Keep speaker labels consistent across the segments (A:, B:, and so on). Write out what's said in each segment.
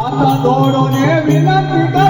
A: आता दोडोने विनंती कर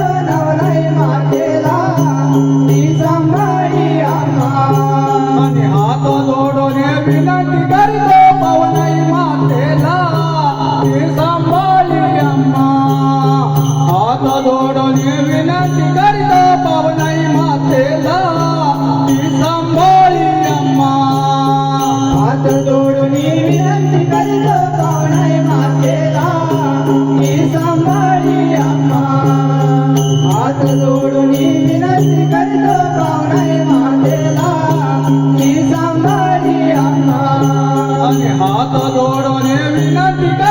A: వినటి గరితో పవనై మాతేలా సంబాలి అమ్మ ఆత దోడని వినటి గరి ભગવાનને હાથ જોડો ને વિનંતી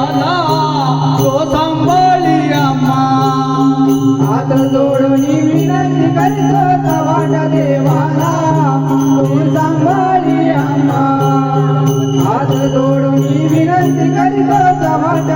A: बाला तो सांभाळी अम्मा
B: हात जोडून विनंती करतो तवाट देवाला तू सांभाळी अम्मा हात जोडून विनंती करतो तवाट